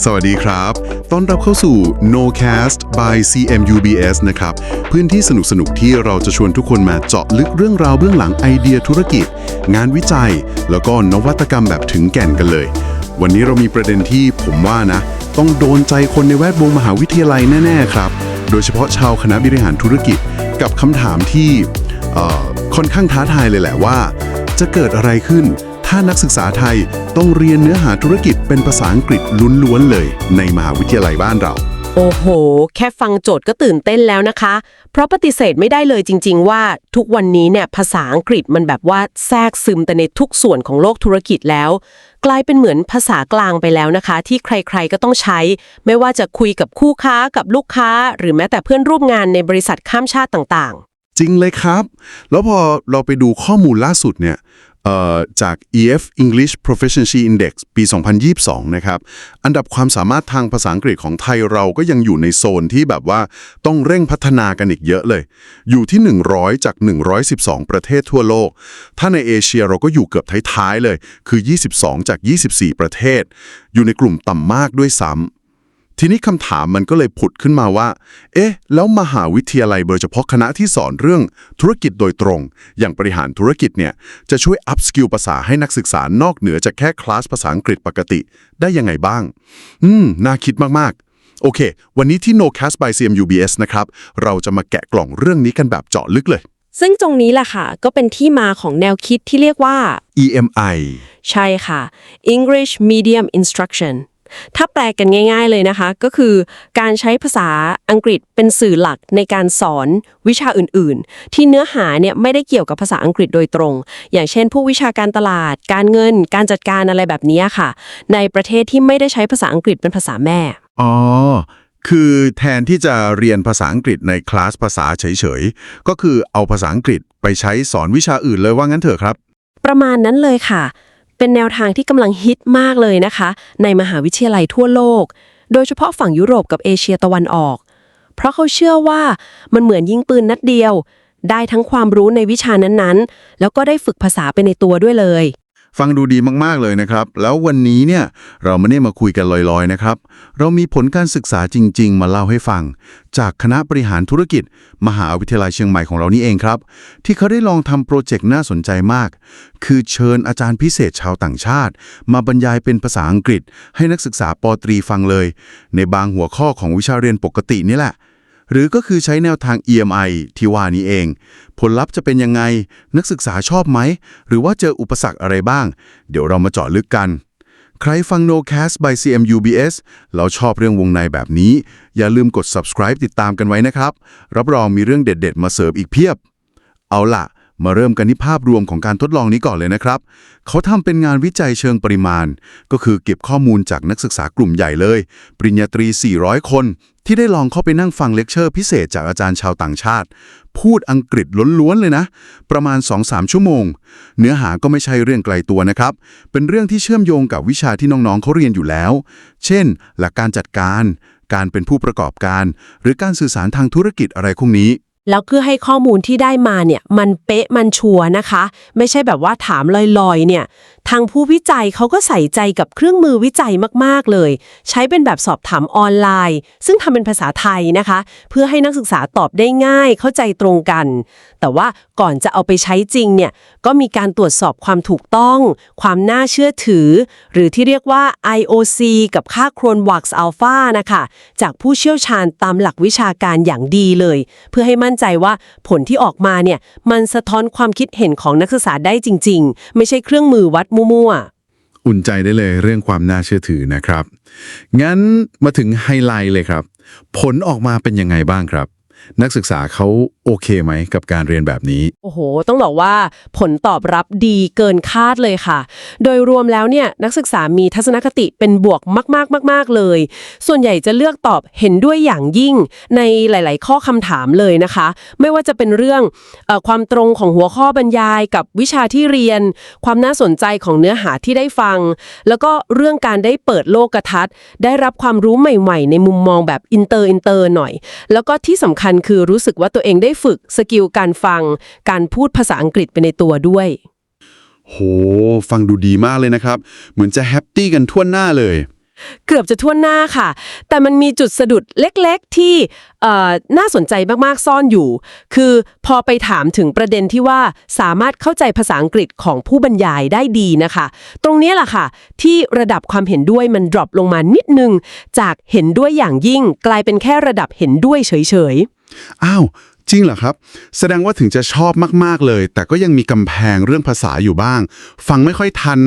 สวัสดีครับ ต้อนรับเข้าสู่ NoCast by CMUBS นะครับ พื้นที่สนุกๆที่เราจะชวนทุกคนมาเจาะลึกเรื่องราวเบื้องหลังไอเดียธุรกิจ งานวิจัย แล้วก็นวัตกรรมแบบถึงแก่นกันเลย วันนี้เรามีประเด็นที่ผมว่านะ ต้องโดนใจคนในแวดวงมหาวิทยาลัยแน่ๆครับ โดยเฉพาะชาวคณะบริหารธุรกิจ กับคำถามที่ค่อนข้างท้าทายเลยแหละว่า จะเกิดอะไรขึ้น ถ้านักศึกษาไทยต้องเรียนเนื้อหาธุรกิจเป็นภาษาอังกฤษล้วนๆเลย ในมหาวิทยาลัยบ้านเรา โอ้โห แค่ฟังโจทย์ก็ตื่นเต้นแล้วนะคะ เพราะปฏิเสธไม่ได้เลยจริง ๆ ว่าทุกวันนี้เนี่ยภาษาอังกฤษมันแบบว่าแทรกซึมแต่ในทุกส่วนของโลกธุรกิจแล้ว กลายเป็นเหมือนภาษากลางไปแล้วนะคะ ที่ใครๆก็ต้องใช้ ไม่ว่าจะคุยกับคู่ค้ากับลูกค้า หรือแม้แต่เพื่อนร่วมงานในบริษัทข้ามชาติต่างจริงเลยครับ แล้วพอเราไปดูข้อมูลล่าสุดเนี่ยเอ่อ จาก EF English Proficiency Index ปี 2022 นะครับ อันดับความสามารถทางภาษาอังกฤษของไทยเราก็ยังอยู่ในโซนที่แบบว่าต้องเร่งพัฒนากันอีกเยอะเลย อยู่ที่ 100 จาก 112 ประเทศทั่วโลก ถ้าในเอเชียเราก็อยู่เกือบท้ายๆเลย คือ 22 จาก 24 ประเทศ อยู่ในกลุ่มต่ำมากด้วยซ้ำ ทีนี้คำถามมันก็เลยผุดขึ้นมาว่า เอ๊ะ แล้วมหาวิทยาลัยโดยเฉพาะคณะที่สอนเรื่องธุรกิจโดยตรง อย่างบริหารธุรกิจเนี่ย จะช่วยอัพสกิลภาษาให้นักศึกษานอกเหนือจากแค่คลาสภาษาอังกฤษปกติได้ยังไงบ้าง อืม น่าคิดมาก ๆโอเค วันนี้ที่ NoCast by CMUBS นะครับ เราจะมาแกะกล่องเรื่องนี้กันแบบเจาะลึกเลยๆซึ่งตรงนี้แหละค่ะ ก็เป็นที่มาของแนวคิดที่เรียกว่า EMI ใช่ค่ะ English Medium Instruction ถ้าแปลกันง่าย ๆเลยนะคะ ก็คือการใช้ภาษาอังกฤษเป็นสื่อหลักในการสอนวิชาอื่นๆ ที่เนื้อหาเนี่ยไม่ได้เกี่ยวกับภาษาอังกฤษโดยตรง อย่างเช่น พวกวิชาการตลาด การเงิน การจัดการอะไรแบบนี้ค่ะ ในประเทศที่ไม่ได้ใช้ภาษาอังกฤษเป็นภาษาแม่ อ๋อ คือแทนที่จะเรียนภาษาอังกฤษในคลาสภาษาเฉยๆ ก็คือเอาภาษาอังกฤษไปใช้สอนวิชาอื่นเลยว่างั้นเถอะครับ ประมาณนั้นเลยค่ะ เป็นแนวทางที่กำลังฮิตมากเลยนะคะ ในมหาวิทยาลัยทั่วโลก โดยเฉพาะฝั่งยุโรปกับเอเชียตะวันออก เพราะเขาเชื่อว่ามันเหมือนยิงปืนนัดเดียว ได้ทั้งความรู้ในวิชานั้นๆ แล้วก็ได้ฝึกภาษาไปในตัวด้วยเลย ฟังดูดีมาก ๆ เลยนะครับ แล้ววันนี้เนี่ยเราไม่ได้มาคุยกันลอยๆนะครับ เรามีผลการศึกษาจริง ๆ มาเล่าให้ฟัง จากคณะบริหารธุรกิจ มหาวิทยาลัยเชียงใหม่ของเรานี่เองครับ ที่เขาได้ลองทำโปรเจกต์น่าสนใจมาก คือเชิญอาจารย์พิเศษชาวต่างชาติ มาบรรยายเป็นภาษาอังกฤษ ให้นักศึกษาปตรีฟังเลย ในบางหัวข้อของวิชาเรียนปกตินี่แหละ หรือก็คือใช้แนวทาง EMI ที่ว่านี้เอง ผลลัพธ์จะเป็นยังไง นักศึกษาชอบไหม หรือว่าเจออุปสรรคอะไรบ้าง เดี๋ยวเรามาเจาะลึกกัน ใครฟัง NoCast by CMUBS เราชอบเรื่องวงในแบบนี้ อย่าลืมกด subscribe ติดตามกันไว้นะครับ รับรองมีเรื่องเด็ด ๆ มาเสิร์ฟอีกเพียบ เอาล่ะ มาเริ่มกันที่ภาพรวมของการทดลองนี้ก่อนเลยนะครับ เขาทำเป็นงานวิจัยเชิงปริมาณ ก็คือเก็บข้อมูลจากนักศึกษากลุ่มใหญ่เลย ปริญญาตรี 400 คน ที่ได้ลองเข้าไปนั่งฟังเลคเชอร์พิเศษจากอาจารย์ชาวต่างชาติ พูดอังกฤษล้วนๆเลยนะ ประมาณ 2-3 ชั่วโมง เนื้อหาก็ไม่ใช่เรื่องไกลตัวนะครับ เป็นเรื่องที่เชื่อมโยงกับวิชาที่น้องๆเขาเรียนอยู่แล้ว เช่น หลักการจัดการ การเป็นผู้ประกอบการ หรือการสื่อสารทางธุรกิจอะไรพวกนี้ แล้วเพื่อให้ข้อมูลที่ได้มาเนี่ยมันเป๊ะมันชัวร์นะคะ ไม่ใช่แบบว่าถามลอยๆเนี่ยทางผู้วิจัยเขาก็ใส่ใจกับเครื่องมือวิจัยมากๆเลย ใช้เป็นแบบสอบถามออนไลน์ ซึ่งทำเป็นภาษาไทยนะคะ เพื่อให้นักศึกษาตอบได้ง่ายเข้าใจตรงกัน แต่ว่าก่อนจะเอาไปใช้จริงเนี่ยก็มีการตรวจสอบความถูกต้อง ความน่าเชื่อถือ หรือที่เรียกว่า IOC กับค่าโครนวักซ์อัลฟานะคะจากผู้เชี่ยวชาญตามหลักวิชาการอย่างดีเลย เพื่อให้มั่นใจว่าผลที่ออกมาเนี่ยมันสะท้อนความคิดเห็นของนักศึกษาได้จริง ๆ ไม่ใช่เครื่องมือวัดมั่วๆอุ่นใจได้เลยเรื่องความน่าเชื่อถือนะครับ งั้นมาถึงไฮไลท์เลยครับ ผลออกมาเป็นยังไงบ้างครับ นักศึกษาเขาโอเคไหมกับการเรียนแบบนี้ โอ้โห ต้องบอกว่าผลตอบรับดีเกินคาดเลยค่ะ โดยรวมแล้วเนี่ยนักศึกษามีทัศนคติเป็นบวกมากๆมากๆเลย ส่วนใหญ่จะเลือกตอบเห็นด้วยอย่างยิ่งในหลาย ๆ ข้อคำถามเลยนะคะ ไม่ว่าจะเป็นเรื่องออความตรงของหัวข้อบรรยายกับวิชาที่เรียน ความน่าสนใจของเนื้อหาที่ได้ฟัง แล้วก็เรื่องการได้เปิดโลกทัศน์ ได้รับความรู้ใหม่ ๆ ในมุมมองแบบอินเตอร์อินเตอร์หน่อย แล้วก็ที่สำคัญคือรู้สึกว่าตัวเองได้ฝึกสกิลการฟัง การพูดภาษาอังกฤษไปในตัวด้วย โห ฟังดูดีมากเลยนะครับ เหมือนจะแฮปปี้กันทั่วหน้าเลย เกือบจะทั่วหน้าค่ะ แต่มันมีจุดสะดุดเล็กๆ ที่เอ่อน่าสนใจมากๆซ่อนอยู่ คือพอไปถามถึงประเด็นที่ว่าสามารถเข้าใจภาษาอังกฤษของผู้บรรยายได้ดีนะคะ ตรงนี้แหละค่ะ ที่ระดับความเห็นด้วยมันดรอปลงมานิดนึง จากเห็นด้วยอย่างยิ่ง กลายเป็นแค่ระดับเห็นด้วยเฉยๆ อ้าว จริงเหรอครับ แสดงว่าถึงจะชอบมาก ๆ เลย แต่ก็ยังมีกำแพงเรื่องภาษาอยู่บ้าง ฟังไม่ค่อยทัน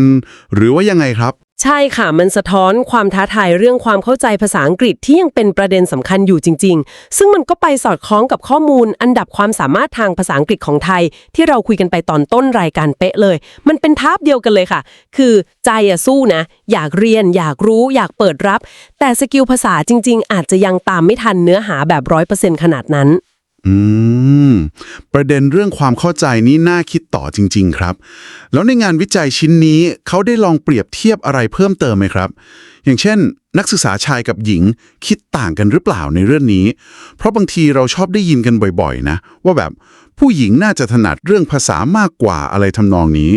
หรือว่ายังไงครับ ใช่ค่ะ มันสะท้อนความท้าทายเรื่องความเข้าใจภาษาอังกฤษที่ยังเป็นประเด็นสำคัญอยู่จริง ๆ ซึ่งมันก็ไปสอดคล้องกับข้อมูล อันดับความสามารถทางภาษาอังกฤษของไทย ที่เราคุยกันไปตอนต้นรายการเป๊ะเลย มันเป็นทาบเดียวกันเลยค่ะ คือใจอะสู้นะ อยากเรียน อยากรู้ อยากเปิดรับ แต่สกิลภาษาจริง ๆ อาจจะยังตามไม่ทันเนื้อหาแบบร้อยเปอร์เซ็นต์ขนาดนั้น อืม ประเด็นเรื่องความเข้าใจนี้น่าคิดต่อจริง ๆ ครับ แล้วในงานวิจัยชิ้นนี้เขาได้ลองเปรียบเทียบอะไรเพิ่มเติมไหมครับ อย่างเช่น นักศึกษาชายกับหญิงคิดต่างกันหรือเปล่าในเรื่องนี้ เพราะบางทีเราชอบได้ยินกันบ่อย ๆ นะ ว่าแบบผู้หญิงน่าจะถนัดเรื่องภาษามากกว่าอะไรทำนองนี้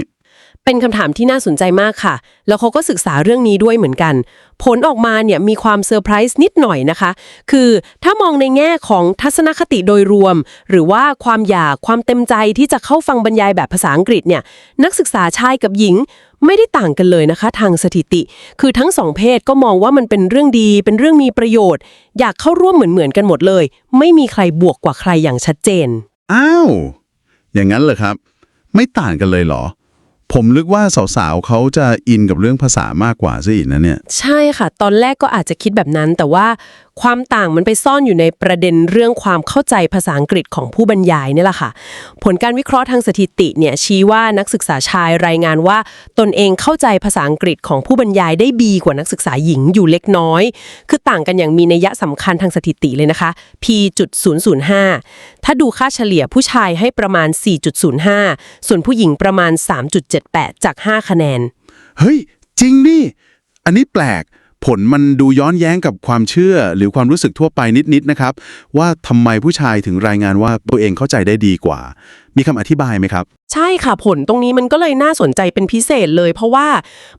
เป็นคำถามที่น่าสนใจมากค่ะ แล้วเขาก็ศึกษาเรื่องนี้ด้วยเหมือนกัน ผลออกมาเนี่ยมีความเซอร์ไพรส์นิดหน่อยนะคะ คือถ้ามองในแง่ของทัศนคติโดยรวม หรือว่าความอยากความเต็มใจที่จะเข้าฟังบรรยายแบบภาษาอังกฤษเนี่ยนักศึกษาชายกับหญิงไม่ได้ต่างกันเลยนะคะ ทางสถิติ คือทั้งสองเพศก็มองว่ามันเป็นเรื่องดี เป็นเรื่องมีประโยชน์ อยากเข้าร่วมเหมือนๆกันหมดเลย ไม่มีใครบวกกว่าใครอย่างชัดเจน อ้าว อย่างนั้นเหรอครับ ไม่ต่างกันเลยเหรอ ผมนึกว่าสาวๆเขาจะอินกับเรื่องภาษามากกว่าซะอีกนะเนี่ย ใช่ค่ะ ตอนแรกก็อาจจะคิดแบบนั้น แต่ว่า ความต่างมันไปซ่อนอยู่ในประเด็นเรื่องความเข้าใจภาษาอังกฤษของผู้บรรยายนี่แหละค่ะ ผลการวิเคราะห์ทางสถิติเนี่ยชี้ว่านักศึกษาชายรายงานว่า ตนเองเข้าใจภาษาอังกฤษของผู้บรรยายได้ดีกว่านักศึกษาหญิงอยู่เล็กน้อย คือต่างกันอย่างมีนัยสำคัญทางสถิติเลยนะคะ p.005 ถ้าดูค่าเฉลี่ยผู้ชายให้ประมาณ 4.05 ส่วนผู้หญิงประมาณ 3.78 จาก 5 คะแนน เฮ้ย จริงดิ อันนี้แปลก ผลมันดูย้อนแย้งกับความเชื่อหรือความรู้สึกทั่วไปนิดๆนะครับ ว่าทำไมผู้ชายถึงรายงานว่าตัวเองเข้าใจได้ดีกว่า มีคำอธิบายไหมครับ ใช่ค่ะผลตรงนี้มันก็เลยน่าสนใจเป็นพิเศษเลย เพราะว่า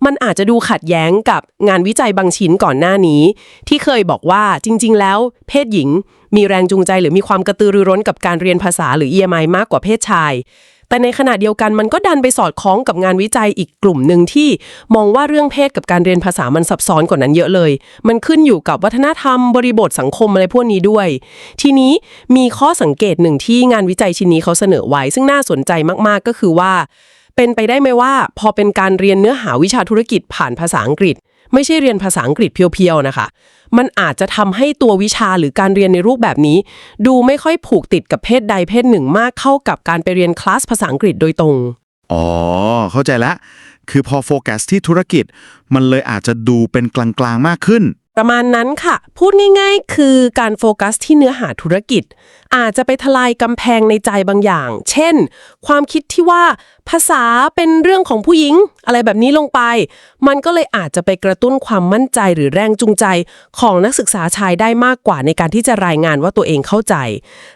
มันอาจจะดูขัดแย้งกับงานวิจัยบางชิ้นก่อนหน้านี้ ที่เคยบอกว่าจริง ๆ แล้ว เพศหญิง มีแรงจูงใจหรือมีความกระตือรือร้นกับการเรียนภาษาหรือ EMI มากกว่าเพศชาย แต่ในขณะเดียวกันมันก็ดันไปสอดคล้องกับงานวิจัยอีกกลุ่มหนึ่งที่ มองว่าเรื่องเพศกับการเรียนภาษามันซับซ้อนกว่านั้นเยอะเลย มันขึ้นอยู่กับวัฒนธรรมบริบทสังคมอะไรพวกนี้ด้วย ทีนี้มีข้อสังเกตหนึ่งที่งานวิจัยชิ้นนี้เขาเสนอไว้ ซึ่งน่าสนใจมากๆก็คือว่า เป็นไปได้ไหมว่า พอเป็นการเรียนเนื้อหาวิชาธุรกิจผ่านภาษาอังกฤษ ไม่ใช่เรียนภาษาอังกฤษเพียวๆนะคะ มันอาจจะทำให้ตัววิชาหรือการเรียนในรูปแบบนี้ ดูไม่ค่อยผูกติดกับเพศใดเพศหนึ่งมากเข้ากับการไปเรียนคลาสภาษาอังกฤษโดยตรง อ๋อ เข้าใจแล้วคือพอโฟกัสที่ธุรกิจ มันเลยอาจจะดูเป็นกลางๆมากขึ้น ประมาณนั้นค่ะ พูดง่าย ๆ คือการโฟกัสที่เนื้อหาธุรกิจ อาจจะไปทลายกำแพงในใจบางอย่าง เช่น ความคิดที่ว่าภาษาเป็นเรื่องของผู้หญิง อะไรแบบนี้ลงไป มันก็เลยอาจจะไปกระตุ้นความมั่นใจหรือแรงจูงใจของนักศึกษาชายได้มากกว่าในการที่จะรายงานว่าตัวเองเข้าใจ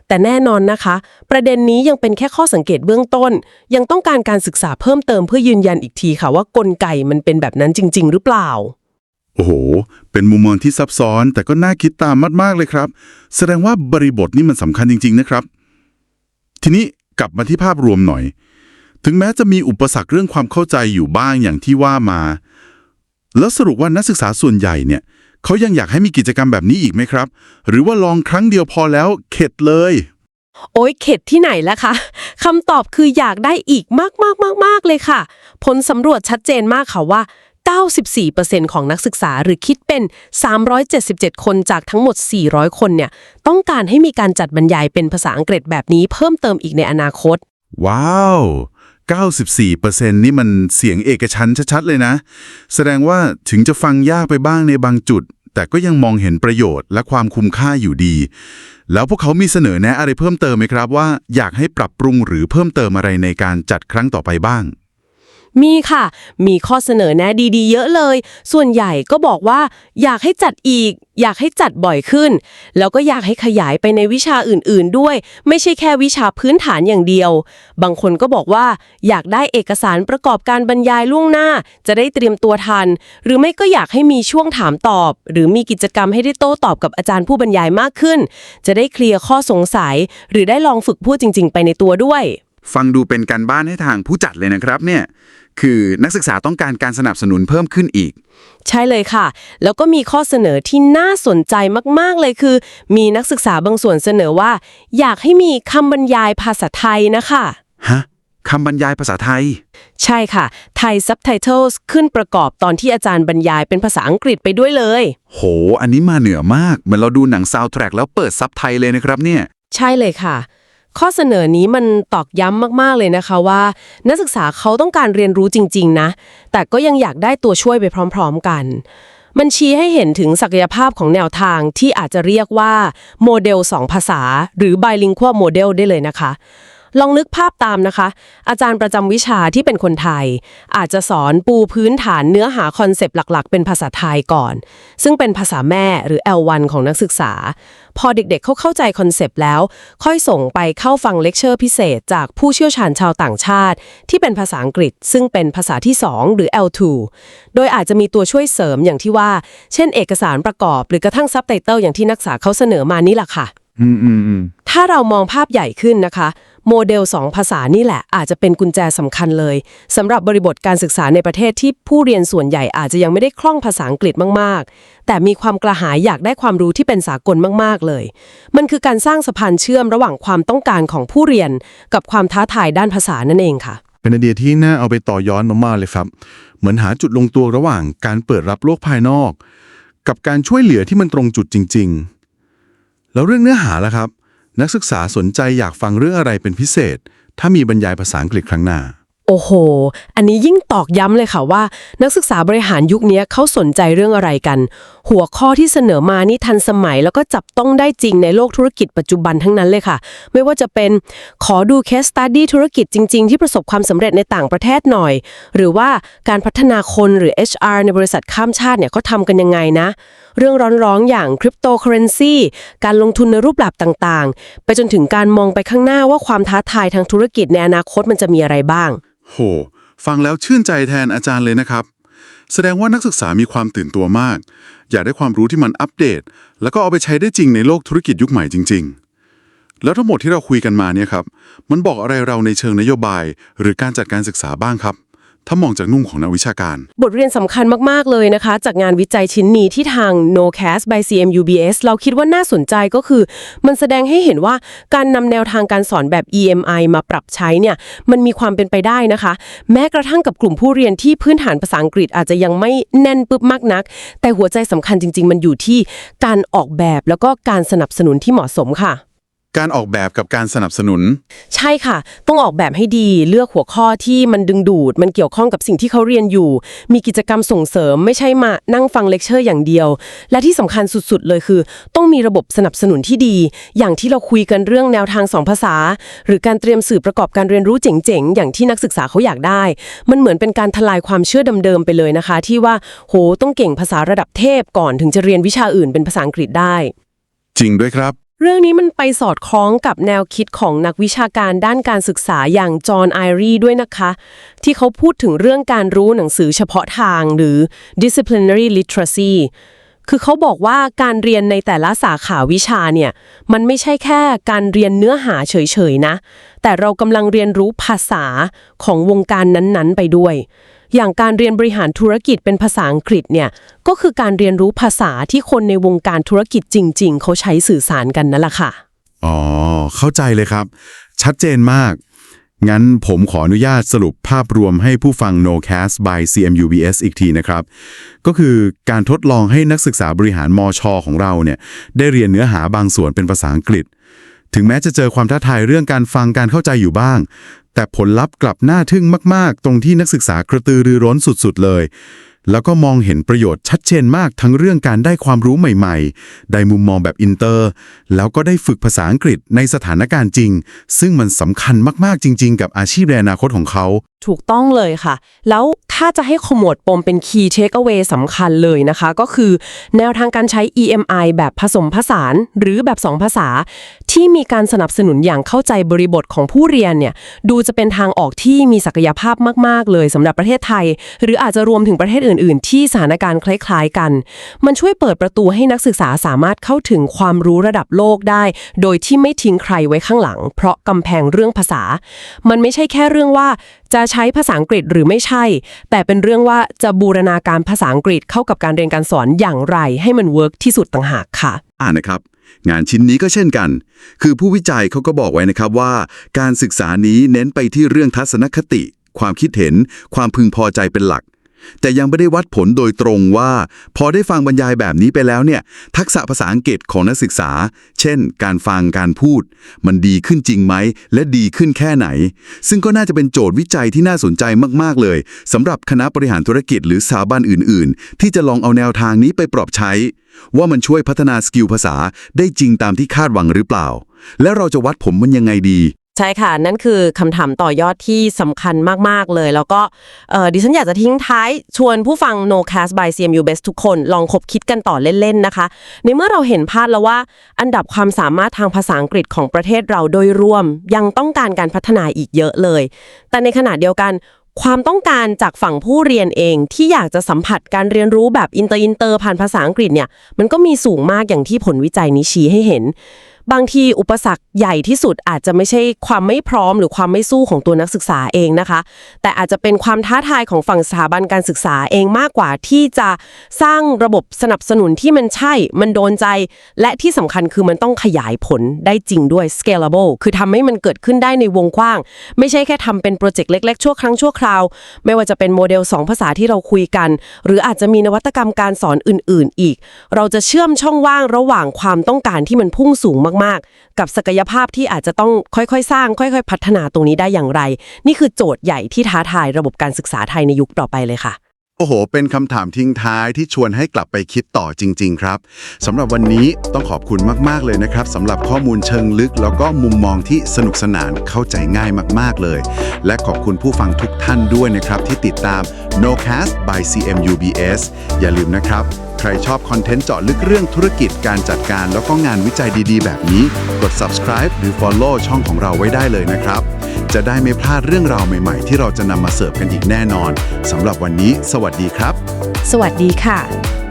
แต่แน่นอนนะคะ ประเด็นนี้ยังเป็นแค่ข้อสังเกตเบื้องต้น ยังต้องการการศึกษาเพิ่มเติมเพื่อยืนยันอีกทีค่ะว่ากลไกมันเป็นแบบนั้นจริง ๆ หรือเปล่า โอ้โห เป็นมุมมองที่ซับซ้อนแต่ก็น่าคิดตามมากๆเลยครับ แสดงว่าบริบทนี่มันสำคัญจริง ๆ นะครับ ทีนี้กลับมาที่ภาพรวมหน่อย ถึงแม้จะมีอุปสรรคเรื่องความเข้าใจอยู่บ้างอย่างที่ว่ามา แล้วสรุปว่านักศึกษาส่วนใหญ่เนี่ยเขายังอยากให้มีกิจกรรมแบบนี้อีกไหมครับ หรือว่าลองครั้งเดียวพอแล้วเข็ดเลย โอ้ยเข็ดที่ไหนล่ะคะคำตอบคืออยากได้อีกมากมากมากมากๆเลยค่ะ ผลสำรวจชัดเจนมากค่ะว่า 94%ของนักศึกษาหรือคิดเป็น 377 คนจากทั้งหมด 400 คนเนี่ยต้องการให้มีการจัดบรรยายเป็นภาษาอังกฤษแบบนี้เพิ่มเติมอีกในอนาคต ว้าว 94%นี่มันเสียงเอกชันชัดๆเลยนะ แสดงว่าถึงจะฟังยากไปบ้างในบางจุด แต่ก็ยังมองเห็นประโยชน์และความคุ้มค่าอยู่ดี แล้วพวกเขามีเสนอแนะอะไรเพิ่มเติมไหมครับว่าอยากให้ปรับปรุงหรือเพิ่มเติมอะไรในการจัดครั้งต่อไปบ้าง มีค่ะ มีข้อเสนอแนะดีๆ เยอะเลย ส่วนใหญ่ก็บอกว่า อยากให้จัดอีก อยากให้จัดบ่อยขึ้น แล้วก็อยากให้ขยายไปในวิชาอื่นๆด้วย ไม่ใช่แค่วิชาพื้นฐานอย่างเดียว บางคนก็บอกว่า อยากได้เอกสารประกอบการบรรยายล่วงหน้า จะได้เตรียมตัวทัน หรือไม่ก็อยากให้มีช่วงถามตอบ หรือมีกิจกรรมให้ได้โต้ตอบกับอาจารย์ผู้บรรยายมากขึ้น จะได้เคลียร์ข้อสงสัย หรือได้ลองฝึกพูดจริง ๆ ไปในตัวด้วย ฟังดูเป็นการบ้านให้ทางผู้จัดเลยนะครับเนี่ยคือนักศึกษาต้องการการสนับสนุนเพิ่มขึ้นอีก ใช่เลยค่ะ แล้วก็มีข้อเสนอที่น่าสนใจมาก ๆ เลยคือ มีนักศึกษาบางส่วนเสนอว่า อยากให้มีคำบรรยายภาษาไทยนะคะฮะคำบรรยายภาษาไทย ใช่ค่ะ ไทย subtitles ขึ้นประกอบตอนที่อาจารย์บรรยายเป็นภาษาอังกฤษไปด้วยเลย โห อันนี้มาเหนือมากเหมือนเราดูหนังซาวด์แทร็กแล้วเปิดซับไทยเลยนะครับเนี่ย ใช่เลยค่ะ ข้อเสนอนี้มันตอกย้ำมากๆเลยนะคะว่า นักศึกษาเขาต้องการเรียนรู้จริง ๆ นะ แต่ก็ยังอยากได้ตัวช่วยไปพร้อม ๆ กัน มันชี้ให้เห็นถึงศักยภาพของแนวทางที่อาจจะเรียกว่าโมเดล 2 ภาษา หรือ bilingual model ได้เลยนะคะ ลองนึกภาพตามนะคะ อาจารย์ประจำวิชาที่เป็นคนไทย อาจจะสอนปูพื้นฐานเนื้อหาคอนเซปต์หลัก ๆ เป็นภาษาไทยก่อน ซึ่งเป็นภาษาแม่หรือ L1 ของนักศึกษา พอเด็กๆเขาเข้าใจคอนเซปต์แล้ว ค่อยส่งไปเข้าฟังเลคเชอร์พิเศษ จากผู้เชี่ยวชาญชาวต่างชาติ ที่เป็นภาษาอังกฤษ ซึ่งเป็นภาษาที่ 2 หรือ L2 โดยอาจจะมีตัวช่วยเสริมอย่างที่ว่า เช่น เอกสารประกอบ หรือกระทั่งซับไตเติลอย่างที่นักศึกษาเขาเสนอมานี่แหละค่ะ อืมอืมอืม ถ้าเรามองภาพใหญ่ขึ้นนะคะ โมเดล 2 ภาษานี่แหละอาจจะเป็นกุญแจสำคัญเลยสำหรับบริบทการศึกษาในประเทศที่ผู้เรียนส่วนใหญ่อาจจะยังไม่ได้คล่องภาษาอังกฤษมากๆ แต่มีความกระหายอยากได้ความรู้ที่เป็นสากลมากๆเลย มันคือการสร้างสะพานเชื่อมระหว่างความต้องการของผู้เรียน กับความท้าทายด้านภาษานั่นเองค่ะ เป็นไอเดียที่น่าเอาไปต่อย้อนมากๆเลยครับ เหมือนหาจุดลงตัวระหว่างการเปิดรับโลกภายนอก กับการช่วยเหลือที่มันตรงจุดจริง ๆ แล้วเรื่องเนื้อหาล่ะครับ นักศึกษาสนใจอยากฟังเรื่องอะไรเป็นพิเศษ ถ้ามีบรรยายภาษาอังกฤษครั้งหน้า โอ้โห อันนี้ยิ่งตอกย้ำเลยค่ะว่า นักศึกษาบริหารยุคนี้เขาสนใจเรื่องอะไรกัน หัวข้อที่เสนอมานี่ทันสมัยแล้วก็จับต้องได้จริงในโลกธุรกิจปัจจุบันทั้งนั้นเลยค่ะ ไม่ว่าจะเป็นขอดู case study ธุรกิจจริง ๆ ที่ประสบความสำเร็จในต่างประเทศหน่อย หรือว่าการพัฒนาคนหรือ HR ในบริษัทข้ามชาติเนี่ยเขาทำกันยังไงนะ เรื่องร้อนๆอย่างคริปโตเคอเรนซีการลงทุนในรูปแบบต่างๆ ไปจนถึงการมองไปข้างหน้าว่าความท้าทายทางธุรกิจในอนาคตมันจะมีอะไรบ้าง โห ฟังแล้วชื่นใจแทนอาจารย์เลยนะครับ แสดงว่านักศึกษามีความตื่นตัวมาก อยากได้ความรู้ที่มันอัปเดต แล้วก็เอาไปใช้ได้จริงในโลกธุรกิจยุคใหม่จริง ๆ แล้วทั้งหมดที่เราคุยกันมาเนี่ยครับ มันบอกอะไรเราในเชิงนโยบาย หรือการจัดการศึกษาบ้างครับ ถ้ามองจากนุ่มของนักวิชาการ บทเรียนสำคัญมาก ๆ เลยนะคะ จากงานวิจัยชิ้นนี้ที่ทาง NoCast by CMUBS เราคิดว่าน่าสนใจก็คือ มันแสดงให้เห็นว่าการนำแนวทางการสอนแบบ EMI มาปรับใช้เนี่ย มันมีความเป็นไปได้นะคะ แม้กระทั่งกับกลุ่มผู้เรียนที่พื้นฐานภาษาอังกฤษอาจจะยังไม่แน่นปึ๊บมากนัก แต่หัวใจสำคัญจริง ๆ มันอยู่ที่การออกแบบแล้วก็การสนับสนุนที่เหมาะสมค่ะ การออกแบบกับการสนับสนุน ใช่ค่ะ ต้องออกแบบให้ดีเลือกหัวข้อที่มันดึงดูด มันเกี่ยวข้องกับสิ่งที่เขาเรียนอยู่ มีกิจกรรมส่งเสริมไม่ใช่มานั่งฟังเลคเชอร์อย่างเดียว และที่สำคัญสุดๆ เลยคือ ต้องมีระบบสนับสนุนที่ดี อย่างที่เราคุยกันเรื่องแนวทางสองภาษา หรือการเตรียมสื่อประกอบการเรียนรู้เจ๋งๆ อย่างที่นักศึกษาเขาอยากได้ มันเหมือนเป็นการทลายความเชื่อเดิมๆไปเลยนะคะ ที่ว่าโหต้องเก่งภาษาระดับเทพก่อนถึงจะเรียนวิชาอื่นเป็นภาษาอังกฤษได้ จริงด้วยครับ เรื่องนี้มันไปสอดคล้องกับแนวคิดของนักวิชาการด้านการศึกษาอย่างจอห์นไอรีด้วยนะคะ ที่เขาพูดถึงเรื่องการรู้หนังสือเฉพาะทางหรือ disciplinary literacy คือเขาบอกว่าการเรียนในแต่ละสาขาวิชาเนี่ย มันไม่ใช่แค่การเรียนเนื้อหาเฉยๆนะ แต่เรากำลังเรียนรู้ภาษาของวงการนั้นๆ ไปด้วย อย่างการเรียนบริหารธุรกิจเป็นภาษาอังกฤษเนี่ยก็คือการเรียนรู้ภาษาที่คนในวงการธุรกิจจริง ๆ เขาใช้สื่อสารกันนั่นแหละค่ะ อ๋อ เข้าใจเลยครับ ชัดเจนมาก งั้นผมขออนุญาตสรุปภาพรวมให้ผู้ฟัง NoCast by CMUBS อีกทีนะครับ ก็คือการทดลองให้นักศึกษาบริหารมอชอของเราเนี่ยได้เรียนเนื้อหาบางส่วนเป็นภาษาอังกฤษ ถึงแม้จะเจอความท้าทายเรื่องการฟังการเข้าใจอยู่บ้าง แต่ผลลัพธ์กลับน่าทึ่งมาก ๆ ตรงที่นักศึกษากระตือรือร้นสุด ๆ เลย แล้วก็มองเห็นประโยชน์ชัดเจนมากทั้งเรื่องการได้ความรู้ใหม่ ๆ ได้มุมมองแบบอินเตอร์ แล้วก็ได้ฝึกภาษาอังกฤษในสถานการณ์จริง ซึ่งมันสำคัญมาก ๆ จริง ๆ กับอาชีพในอนาคตของเขา ถูกต้องเลยค่ะ แล้วถ้าจะให้ขมวดปมเป็น key takeaway สำคัญเลยนะคะ ก็คือแนวทางการใช้ EMI แบบผสมผสาน หรือแบบ 2 ภาษา ที่มีการสนับสนุนอย่างเข้าใจบริบทของผู้เรียนเนี่ยดูจะเป็นทางออกที่มีศักยภาพมาก ๆ เลยสำหรับประเทศไทย หรืออาจจะรวมถึงประเทศอื่น ๆ ที่สถานการณ์คล้าย ๆ กัน มันช่วยเปิดประตูให้นักศึกษาสามารถเข้าถึงความรู้ระดับโลกได้ โดยที่ไม่ทิ้งใครไว้ข้างหลัง เพราะกำแพงเรื่องภาษา มันไม่ใช่แค่เรื่องว่า จะใช้ภาษาอังกฤษหรือไม่ใช่ แต่เป็นเรื่องว่าจะบูรณาการภาษาอังกฤษเข้ากับการเรียนการสอนอย่างไรให้มันเวิร์กที่สุดต่างหากค่ะอ่านะครับงานชิ้นนี้ก็เช่นกัน คือผู้วิจัยเขาก็บอกไว้นะครับว่า การศึกษานี้เน้นไปที่เรื่องทัศนคติ ความคิดเห็น ความพึงพอใจเป็นหลัก แต่ยังไม่ได้วัดผลโดยตรงว่า พอได้ฟังบรรยายแบบนี้ไปแล้วเนี่ย ทักษะภาษาอังกฤษของนักศึกษา เช่น การฟังการพูด มันดีขึ้นจริงไหม และดีขึ้นแค่ไหน ซึ่งก็น่าจะเป็นโจทย์วิจัยที่น่าสนใจมากๆเลยสำหรับคณะบริหารธุรกิจหรือสถาบันอื่น ๆ ที่จะลองเอาแนวทางนี้ไปปรับใช้ ว่ามันช่วยพัฒนาสกิลภาษาได้จริงตามที่คาดหวังหรือเปล่า และเราจะวัดผมมันยังไงดี ใช่ค่ะ นั่นคือคำถามต่อยอดที่สำคัญมาก ๆ เลย แล้วก็ดิฉันอยากจะทิ้งท้ายชวนผู้ฟัง No Cast by CMU Best ทุกคนลองคบคิดกันต่อเล่น ๆ นะคะ ในเมื่อเราเห็นภาพแล้วว่า อันดับความสามารถทางภาษาอังกฤษของประเทศเราโดยรวม ยังต้องการการพัฒนาอีกเยอะเลย แต่ในขณะเดียวกันความต้องการจากฝั่งผู้เรียนเองที่อยากจะสัมผัสการเรียนรู้แบบอินเตอร์อินเตอร์ผ่านภาษาอังกฤษเนี่ยมันก็มีสูงมากอย่างที่ผลวิจัยนี้ชี้ให้เห็น บางทีอุปสรรคใหญ่ที่สุดอาจจะไม่ใช่ความไม่พร้อมหรือความไม่สู้ของตัวนักศึกษาเองนะคะ แต่อาจจะเป็นความท้าทายของฝั่งสถาบันการศึกษาเองมากกว่าที่จะสร้างระบบสนับสนุนที่มันใช่ มันโดนใจ และที่สำคัญคือมันต้องขยายผลได้จริงด้วย scalable คือทำให้มันเกิดขึ้นได้ในวงกว้าง ไม่ใช่แค่ทำเป็นโปรเจกต์เล็กๆชั่วครั้งชั่วคราว ไม่ว่าจะเป็นโมเดล 2 ภาษาที่เราคุยกัน หรืออาจจะมีนวัตกรรมการสอนอื่น ๆ อีก เราจะเชื่อมช่องว่างระหว่างความต้องการที่มันพุ่งสูงมากมากๆ กับศักยภาพที่อาจจะต้องค่อยๆ สร้าง ค่อย ๆ พัฒนาตรงนี้ได้อย่างไร นี่คือโจทย์ใหญ่ที่ท้าทายระบบการศึกษาไทยในยุคต่อไปเลยค่ะโอ้โห เป็นคำถามทิ้งท้ายที่ชวนให้กลับไปคิดต่อจริง ๆ ครับสำหรับวันนี้ต้องขอบคุณมาก ๆ เลยนะครับสำหรับข้อมูลเชิงลึก แล้วก็มุมมองที่สนุกสนานเข้าใจง่ายมาก ๆ เลย และขอบคุณผู้ฟังทุกท่านด้วยนะครับ ที่ติดตาม NoCast by CMUBS อย่าลืมนะครับใครชอบคอนเทนต์เจาะลึกเรื่องธุรกิจการจัดการแล้วก็งานวิจัยดีๆ แบบนี้ กด subscribe หรือ follow ช่องของเราไว้ได้เลยนะครับ จะได้ไม่พลาดเรื่องราวใหม่ๆ ที่เราจะนำมาเสิร์ฟกันอีกแน่นอนสำหรับวันนี้ สวัสดีครับ สวัสดีค่ะ